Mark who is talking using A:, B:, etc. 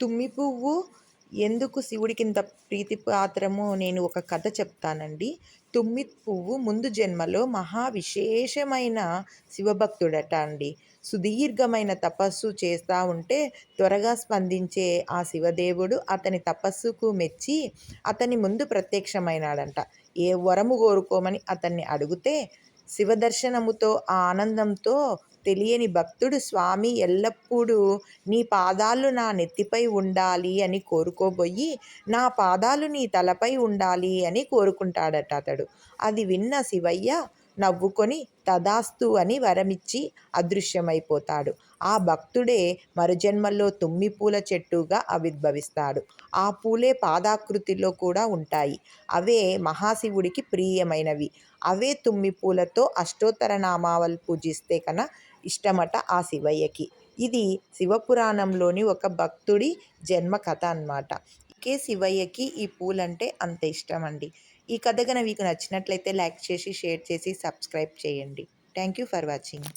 A: తుమ్మి పువ్వు ఎందుకు శివుడికి ఇంత ప్రీతిపాత్రమో నేను ఒక కథ చెప్తానండి. తుమ్మి పువ్వు ముందు జన్మలో మహా విశేషమైన శివభక్తుడట అండి. సుదీర్ఘమైన తపస్సు చేస్తూ ఉంటే త్వరగా స్పందించే ఆ శివదేవుడు అతని తపస్సుకు మెచ్చి అతని ముందు ప్రత్యక్షమైనాడంట. ఏ వరము కోరుకోమని అతన్ని అడిగితే శివదర్శనముతో ఆ ఆనందంతో తెలియని భక్తుడు స్వామి ఎల్లప్పుడూ నీ పాదాలు నా నెత్తిపై ఉండాలి అని కోరుకోబోయి నా పాదాలు నీ తలపై ఉండాలి అని కోరుకుంటాడట అతడు. అది విన్న శివయ్య నవ్వుకొని తదాస్తు అని వరమిచ్చి అదృశ్యమైపోతాడు. ఆ భక్తుడే మరుజన్మల్లో తుమ్మి పూల చెట్టుగా ఆవిర్భవిస్తాడు. ఆ పూలే పాదాకృతిలో కూడా ఉంటాయి. అవే మహాశివుడికి ప్రియమైనవి. అవే తుమ్మి పూలతో అష్టోత్తర నామావళి పూజిస్తే కన ఇష్టమట ఆ శివయ్యకి. ఇది శివపురాణంలోని ఒక భక్తుడి జన్మ కథ అన్నమాట. కే శివయ్యకి ఈ పూలంటే అంత ఇష్టం అండి ఈ కథ కనుక మీకు నచ్చినట్లయితే లైక్ చేసి షేర్ చేసి సబ్స్క్రైబ్ చేయండి. Thank you for watching.